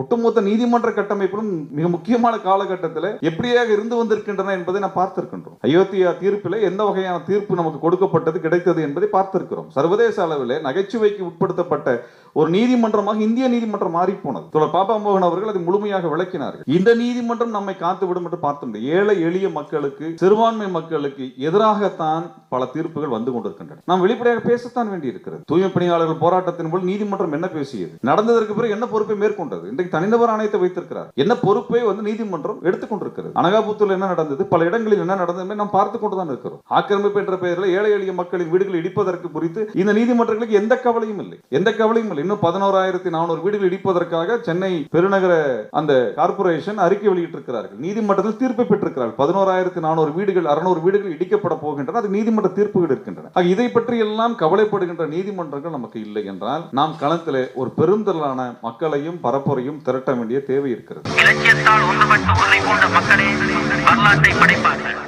ஒட்டுமொத்த நீதிமன்ற கட்டமைப்பிலும் மிக முக்கியமான காலகட்டத்தில் எப்படியாக இருந்து வந்திருக்கின்றன என்பதை நாம் பார்த்திருக்கின்றோம். அயோத்தியா தீர்ப்பில் எந்த வகையான தீர்ப்பு நமக்கு கொடுக்கப்பட்டது கிடைத்தது என்பதை பார்த்திருக்கிறோம். சர்வதேச அளவில் நகைச்சுவைக்கு உட்படுத்தப்பட்ட ஒரு நீதிமன்றமாக இந்திய நீதிமன்றம் மாறி போனது பாபா மோகன் அவர்கள் அதை முழுமையாக விளக்கினார்கள். இந்த நீதிமன்றம் நம்மை காத்துவிடும் என்று பார்த்தோம் ஏழை எளிய மக்களுக்கு சிறுபான்மை மக்களுக்கு எதிராகத்தான் பல தீர்ப்புகள் வந்து கொண்டிருக்கின்றன. நாம் வெளிப்படையாக பேசத்தான் வேண்டி இருக்கிறது தூய்மை பணியாளர்கள் போராட்டத்தின் போது நீதிமன்றம் என்ன பேசியது? நடந்ததற்கு பிறகு என்ன பொறுப்பை மேற்கொண்டது? இன்றைக்கு தனிநபர் ஆணையத்தை வைத்திருக்கிறார். என்ன பொறுப்பை வந்து நீதிமன்றம் எடுத்துக்கொண்டிருக்கிறது? அனகாபுத்தூர்ல என்ன நடந்தது? பல இடங்களில் என்ன நடந்தது நாம் பார்த்து கொண்டுதான் இருக்கிறோம். ஆக்கிரமிப்பு என்ற பெயரில் ஏழை எளிய மக்களின் வீடுகளை இடிப்பதற்கு குறித்து இந்த நீதிமன்றங்களுக்கு எந்த கவலையும் இல்லை. எந்த கவலையும் இல்லை. இன்னும் பதினோராயிரத்தி நானூறு வீடுகள் இடிப்பதற்காக சென்னை பெருநகர அந்த கார்ப்பரேஷன் அறிக்கை வெளியிட்டிருக்கிறார்கள். நீதிமன்றத்தில் தீர்ப்பை பெற்றிருக்கிறார்கள். பதினோராயிரத்தி நானூறு வீடுகள் அறுநூறு வீடுகள் இடிக்கப்பட போகின்றன. அது நீதிமன்ற தீர்ப்புகள் இருக்கின்றன. இதை பற்றி எல்லாம் கவலைப்படுகின்ற நீதிமன்றங்கள் நமக்கு இல்லை என்றால் நாம் களத்தில் ஒரு பெருந்திரளான மக்களையும் பரப்புரையும் திரட்ட வேண்டிய தேவை இருக்கிறது. இலக்கியத்தால் ஒன்றுபட்டு உன்னை போன்ற மக்களே வரலாற்றை படைப்பார்கள்.